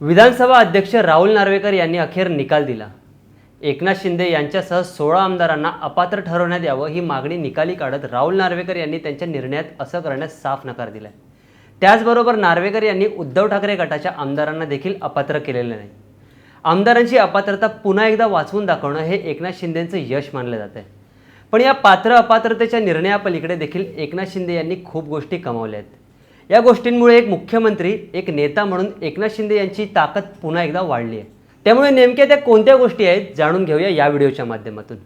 विधानसभा अध्यक्ष राहुल नार्वेकर यांनी अखेर निकाल दिला. एकनाथ शिंदे यांच्यासह सोळा आमदारांना अपात्र ठरवण्यात यावं ही मागणी निकाली काढत राहुल नार्वेकर यांनी त्यांच्या निर्णयात असं करण्यास साफ नकार दिलाय. त्याचबरोबर नार्वेकर यांनी उद्धव ठाकरे गटाच्या आमदारांना देखील अपात्र केलेलं नाही. आमदारांची अपात्रता पुन्हा एकदा वाचवून दाखवणं हे एकनाथ शिंदेंचं यश मानलं जात आहे पण या पात्र अपात्रतेच्या निर्णयापलीकडे देखील एकनाथ शिंदे यांनी खूप गोष्टी कमावल्या आहेत. या गोष्टींमुळे एक मुख्यमंत्री एक नेता म्हणून एकनाथ शिंदे यांची ताकद पुन्हा एकदा वाढली आहे. त्यामुळे नेमक्या त्या कोणत्या गोष्टी आहेत जाणून घेऊया या व्हिडिओच्या माध्यमातून.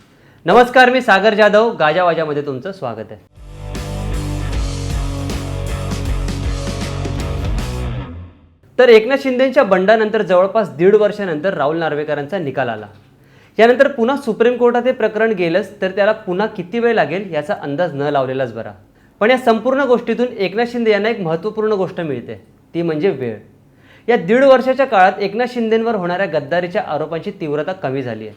नमस्कार मी सागर जाधव गाजावाजामध्ये तुमचं स्वागत आहे. तर एकनाथ शिंदेच्या बंडानंतर जवळपास दीड वर्षानंतर राहुल नार्वेकरांचा निकाल आला. यानंतर पुन्हा सुप्रीम कोर्टात हे प्रकरण गेलंच तर त्याला पुन्हा किती वेळ लागेल याचा अंदाज न लावलेलाच बरा. पण या संपूर्ण गोष्टीतून एकनाथ शिंदे यांना एक महत्त्वपूर्ण गोष्ट मिळते. ती म्हणजे वेळ. या दीड वर्षाच्या काळात एकनाथ शिंदेंवर होणाऱ्या गद्दारीच्या आरोपांची तीव्रता कमी झाली आहे.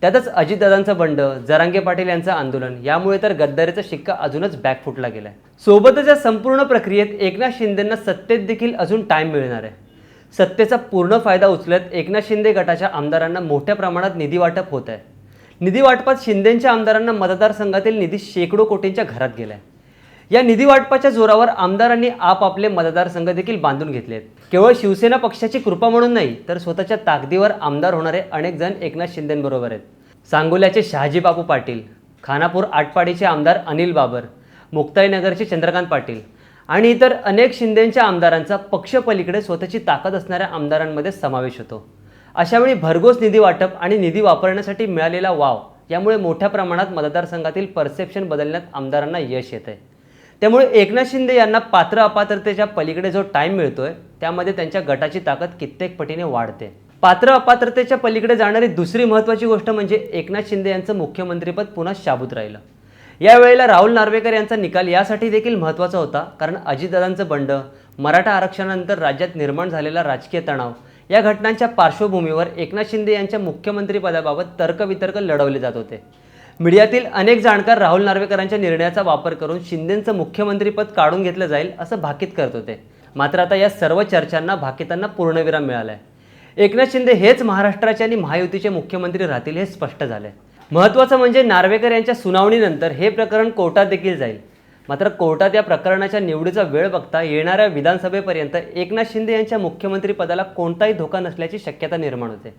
त्यातच अजितदादांचं बंड जरांगे पाटील यांचं आंदोलन यामुळे तर गद्दारीचा शिक्का अजूनच बॅकफुटला गेलाय. सोबतच या संपूर्ण प्रक्रियेत एकनाथ शिंदेंना सत्तेत देखील अजून टाइम मिळणार आहे. सत्तेचा पूर्ण फायदा उचलत एकनाथ शिंदे गटाच्या आमदारांना मोठ्या प्रमाणात निधी वाटप होत आहे. निधी वाटपात शिंदेंच्या आमदारांना मतदारसंघातील निधी शेकडो कोटींच्या घरात गेलाय. या निधी वाटपाच्या जोरावर आमदारांनी आपापले मतदारसंघ देखील बांधून घेतले आहेत केवळ शिवसेना पक्षाची कृपा म्हणून नाही तर स्वतःच्या ताकदीवर आमदार होणारे अनेक जण एकनाथ शिंदेबरोबर आहेत. सांगोल्याचे शहाजी बापू पाटील खानापूर आटपाडीचे आमदार अनिल बाबर मुक्ताईनगरचे चंद्रकांत पाटील आणि इतर अनेक शिंदेंच्या आमदारांचा पक्षपलीकडे स्वतःची ताकद असणाऱ्या आमदारांमध्ये समावेश होतो. अशावेळी भरघोस निधी वाटप आणि निधी वापरण्यासाठी मिळालेला वाव यामुळे मोठ्या प्रमाणात मतदारसंघातील परसेप्शन बदलण्यात आमदारांना यश येत आहे त्यामुळे एकनाथ शिंदे यांना पात्र अपात्रतेच्या पलीकडे जो टाईम मिळतोय त्यामध्ये त्यांच्या गटाची ताकद कित्येक पटीने वाढते. पात्र अपात्रतेच्या पलीकडे जाणारी दुसरी महत्त्वाची गोष्ट म्हणजे एकनाथ शिंदे यांचं मुख्यमंत्रीपद पुन्हा शाबूत राहिलं. यावेळेला राहुल नार्वेकर यांचा निकाल यासाठी देखील महत्त्वाचा होता कारण अजितदादांचं बंड मराठा आरक्षणानंतर राज्यात निर्माण झालेला राजकीय तणाव या घटनांच्या पार्श्वभूमीवर एकनाथ शिंदे यांच्या मुख्यमंत्रीपदाबाबत तर्कवितर्क लढवले जात होते. मीडियातील अनेक जाणकार राहुल नार्वेकरांच्या निर्णयाचा वापर करून शिंदेचं मुख्यमंत्रीपद काढून घेतलं जाईल असं भाकीत करत होते. मात्र आता या सर्व चर्चांना भाकितांना पूर्णविराम मिळालाय. एकनाथ शिंदे हेच महाराष्ट्राचे आणि महायुतीचे मुख्यमंत्री राहतील हे स्पष्ट झालंय. महत्त्वाचं म्हणजे नार्वेकर यांच्या सुनावणीनंतर हे प्रकरण कोर्टात देखील जाईल. मात्र कोर्टात या प्रकरणाच्या निवडीचा वेळ बघता येणाऱ्या विधानसभेपर्यंत एकनाथ शिंदे यांच्या मुख्यमंत्रीपदाला कोणताही धोका नसल्याची शक्यता निर्माण होते.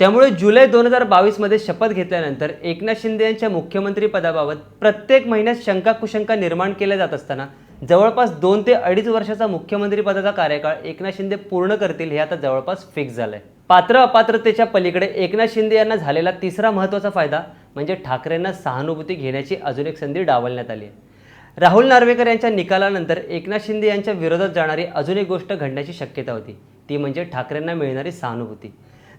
त्यामुळे जुलै दोन हजार बावीसमध्ये शपथ घेतल्यानंतर एकनाथ शिंदे यांच्या मुख्यमंत्रीपदाबाबत प्रत्येक महिन्यात शंका कुशंका निर्माण केल्या जात असताना जवळपास दोन ते अडीच वर्षाचा मुख्यमंत्रीपदाचा कार्यकाळ एकनाथ शिंदे पूर्ण करतील हे आता जवळपास फिक्स झालंय. पात्र अपात्रतेच्या पलीकडे एकनाथ शिंदे यांना झालेला तिसरा महत्त्वाचा फायदा म्हणजे ठाकरेंना सहानुभूती घेण्याची अजून एक संधी डावलण्यात आली आहे. राहुल नार्वेकर यांच्या निकालानंतर एकनाथ शिंदे यांच्या विरोधात जाणारी अजून एक गोष्ट घडण्याची शक्यता होती. ती म्हणजे ठाकरेंना मिळणारी सहानुभूती.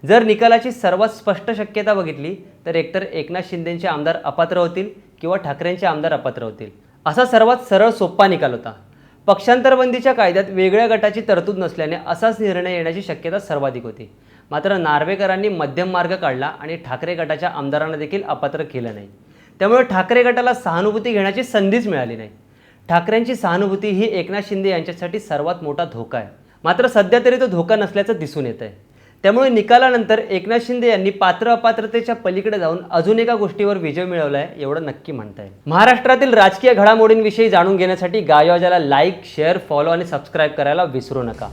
जर निकालाची सर्वात स्पष्ट शक्यता बघितली तर एकतर एकनाथ शिंदेचे आमदार अपात्र होतील किंवा ठाकरेंचे आमदार अपात्र होतील. असा सर्वात सरळ सोप्पा निकाल होता. पक्षांतरबंदीच्या कायद्यात वेगळ्या गटाची तरतूद नसल्याने असाच निर्णय येण्याची शक्यता सर्वाधिक होती. मात्र नार्वेकरांनी मध्यम मार्ग काढला आणि ठाकरे गटाच्या आमदारांना देखील अपात्र केलं नाही. त्यामुळे ठाकरे गटाला सहानुभूती घेण्याची संधीच मिळाली नाही. ठाकरेंची सहानुभूती ही एकनाथ शिंदे यांच्यासाठी सर्वात मोठा धोका आहे. मात्र सध्या तरी तो धोका नसल्याचं दिसून येत आहे त्यामुळे निकालानंतर एकनाथ शिंदे यांनी पात्र अपात्रतेच्या पलीकडे जाऊन अजून एका गोष्टीवर विजय मिळवलाय एवढं नक्की म्हणता येईल. महाराष्ट्रातील राजकीय घडामोडींविषयी जाणून घेण्यासाठी गायवाजाला लाईक शेअर फॉलो आणि सबस्क्राईब करायला विसरू नका.